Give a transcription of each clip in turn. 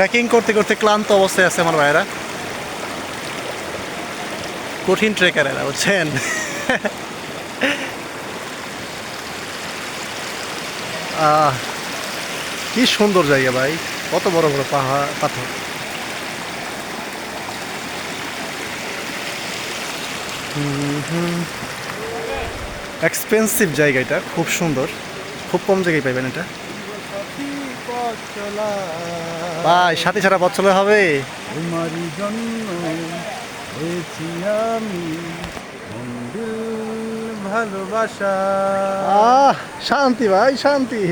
Trekking করতে করতে ক্লান্ত অবস্থায় আছে আমার ভাইয়েরা। কঠিন ট্রেকার এরা, বুঝছেন? কি সুন্দর জায়গা ভাই, কত বড় বড় পাহাড়, পাথর। এক্সপেন্সিভ জায়গা এটা, খুব সুন্দর। খুব কম জায়গায় পাইবেন এটা। ভাই সাথে ছাড়া পথ চলা হবে তোমারই জন্য হয়েছি আমি ভালোবাসা আহ শান্তি ভাই শান্তি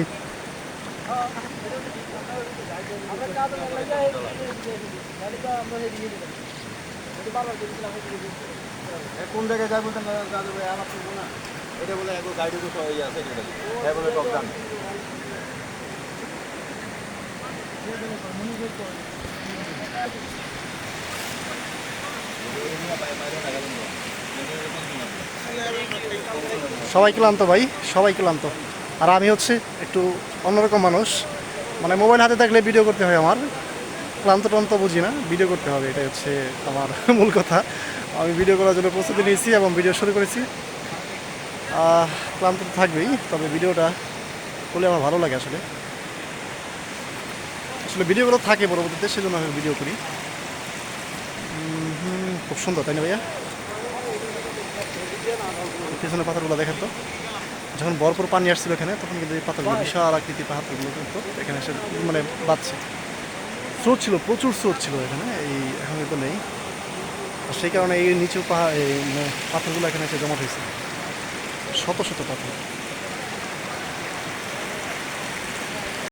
কোন জায়গায় যাব দাদু ভাই আমার না এটা বলে গাড়ি তো সবাই আছে এটা বলে টক সবাই ক্লান্ত ভাই, সবাই ক্লান্ত। আর আমি হচ্ছে একটু অন্যরকম মানুষ। মানে মোবাইল হাতে থাকলে ভিডিও করতে হয় আমার। ক্লান্ত টন্ত বুঝি না ভিডিও করতে হবে, এটাই হচ্ছে আমার মূল কথা। আমি ভিডিও করার জন্য প্রস্তুতি নিয়েছি এবং ভিডিও শুরু করেছি। ক্লান্ত থাকবেই, তবে ভিডিওটা করলে আমার ভালো লাগে আসলে। আসলে ভিডিওগুলো থাকে পরবর্তীতে সেজন্য আমি ভিডিও করি। খুব সুন্দর তাই না ভাইয়া? পেছনে পাথরগুলো দেখেন তো। যখন ভরপুর পানি আসছিল এখানে তখন কিন্তু এই পাথরগুলো বিশাল আকৃতি পাথরগুলো কিন্তু এখানে এসে মানে বাঁচছে। স্রোত ছিল প্রচুর স্রোত ছিল এখানে এই এখন কিন্তু নেই। আর সেই কারণে এই নিচু পাহাড় এই মানে পাথরগুলো এখানে এসে জমা হয়েছে। শত শত পাথর।